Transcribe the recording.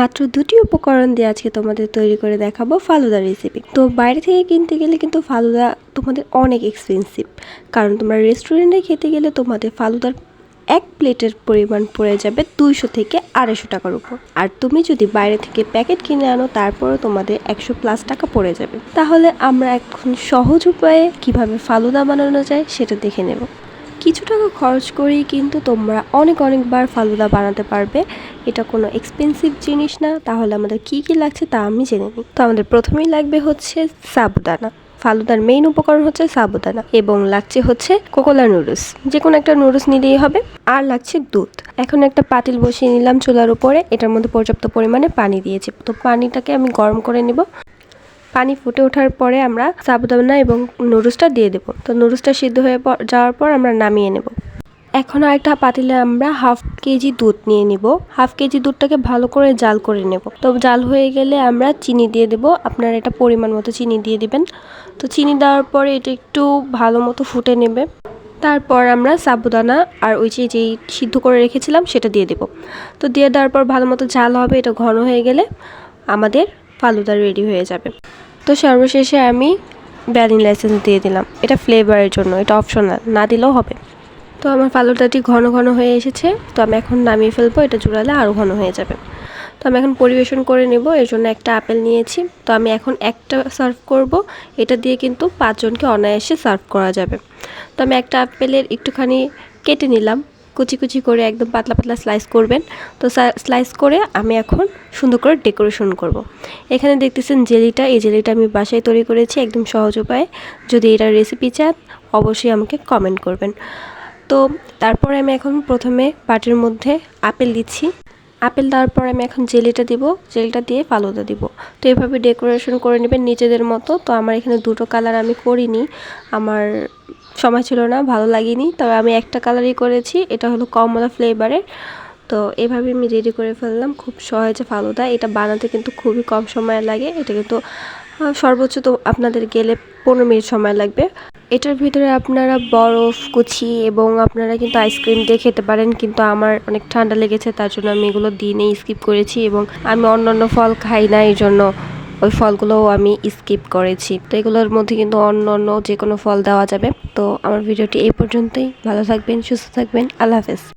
মাত্র দুটি উপকরণ দিয়ে আজকে তোমাদের তৈরি করে দেখাবো ফালুদা রেসিপি তো বাইরে থেকে কিনতে গেলে কিন্তু ফালুদা তোমাদের অনেক এক্সপেন্সিভ কারণ তোমরা রেস্টুরেন্টে খেতে গেলে তোমাদের ফালুদার এক প্লেটের পরিমাণ পড়ে যাবে দুইশো থেকে আড়াইশো টাকার উপর। আর তুমি যদি বাইরে থেকে প্যাকেট কিনে আনো, তারপরও তোমাদের একশো প্লাস টাকা পড়ে যাবে। তাহলে আমরা এখন সহজ উপায়ে কীভাবে ফালুদা বানানো যায় সেটা দেখে নেব। কিছু টাকা খরচ করেই কিন্তু তোমরা অনেক অনেকবার ফালুদা বানাতে পারবে। এটা কোনো এক্সপেন্সিভ জিনিস না। তাহলে আমাদের কি কি লাগছে তা আমি জেনে নিই। তো আমাদের প্রথমেই লাগবে হচ্ছে সাবুদানা। ফালুদার মেইন উপকরণ হচ্ছে সাবুদানা এবং লাগছে হচ্ছে কোকোলা নুডলস যে কোনো একটা নুডলস নিলেই হবে। আর লাগছে দুধ। এখন একটা পাতিল বসিয়ে নিলাম চুলার উপরে। এটার মধ্যে পর্যাপ্ত পরিমাণে পানি দিয়েছি। তো পানিটাকে আমি গরম করে নিব। পানি ফুটে ওঠার পরে আমরা সাবুদানা এবং নুডলসটা দিয়ে দেবো। তো নুডলসটা সিদ্ধ হয়ে যাওয়ার পর আমরা নামিয়ে নেব। এখন আরেকটা পাতিলে আমরা হাফ কেজি দুধ নিয়ে নিব। হাফ কেজি দুধটাকে ভালো করে জাল করে নেব। তো জাল হয়ে গেলে আমরা চিনি দিয়ে দেব। আপনার এটা পরিমাণ মতো চিনি দিয়ে দিবেন। তো চিনি দেওয়ার পরে এটা একটু ভালো মতো ফুটে নেবে। তারপর আমরা সাবুদানা আর ওই যে যেই সিদ্ধ করে রেখেছিলাম সেটা দিয়ে দেব। তো দিয়ে দেওয়ার পর ভালো মতো ঝাল হবে। এটা ঘন হয়ে গেলে আমাদের ফালুদা রেডি হয়ে যাবে। তো সর্বশেষে আমি ভ্যানিলা এসেন্স দিয়ে দিলাম। এটা ফ্লেভারের জন্য, এটা অপশনাল না দিলেও হবে। তো আমার ফালুদাটি ঘন ঘন হয়ে এসেছে, তো আমি এখন নামিয়ে ফেলব, এটা জুড়ালে আরও ঘন হয়ে যাবে। তো আমি এখন পরিবেশন করে নেব, এর জন্য একটা আপেল নিয়েছি। তো আমি এখন একটা সার্ভ করব, এটা দিয়ে কিন্তু পাঁচজনকে অনায়াসে সার্ভ করা যাবে। তো আমি একটা আপেলের একটুখানি কেটে নিলাম। কুচি কুচি করে একদম পাতলা পাতলা স্লাইস করবেন। তো স্লাইস করে আমি এখন সুন্দর করে ডেকোরেশন করব। এখানে দেখতেছেন জেলিটা, এই জেলিটা আমি বাসায় তৈরি করেছি একদম সহজ উপায়ে। যদি এটা রেসিপি চান, অবশ্যই আমাকে কমেন্ট করবেন। তো তারপরে আমি এখন প্রথমে বাটির মধ্যে আপেল দিচ্ছি। আপেল দেওয়ার পর আমি এখন জেলিটা দিব, জেলিটা দিয়ে ফালুদা দিব। তো এভাবে ডেকোরেশন করে নেবেন নিজেদের মতো। তো আমার এখানে দুটো কালার আমি করিনি। আমার সময় ছিল না, ভালো লাগেনি। তবে আমি একটা কালারই করেছি, এটা হলো কমলা ফ্লেভারের তো এভাবে আমি রেডি করে ফেললাম, খুব সহজে ফালুদা। এটা বানাতে কিন্তু খুবই কম সময় লাগে। এটা কিন্তু সর্বোচ্চ তো আপনাদের গেলে পনেরো মিনিট সময় লাগবে। এটার ভিতরে আপনারা বরফ, কুচি এবং আপনারা কিন্তু আইসক্রিম দিয়ে খেতে পারেন, কিন্তু আমার অনেক ঠান্ডা লেগেছে, তার জন্য আমি এগুলো দিনে স্কিপ করেছি এবং আমি অন্য অন্য ফল খাই না, এই জন্য ওই ফলগুলোও আমি স্কিপ করেছি। তো এগুলোর মধ্যে কিন্তু অন্য অন্য যে কোনো ফল দেওয়া যাবে। তো আমার ভিডিওটি এই পর্যন্তই। ভালো থাকবেন, সুস্থ থাকবেন। আল্লাহ হাফেজ।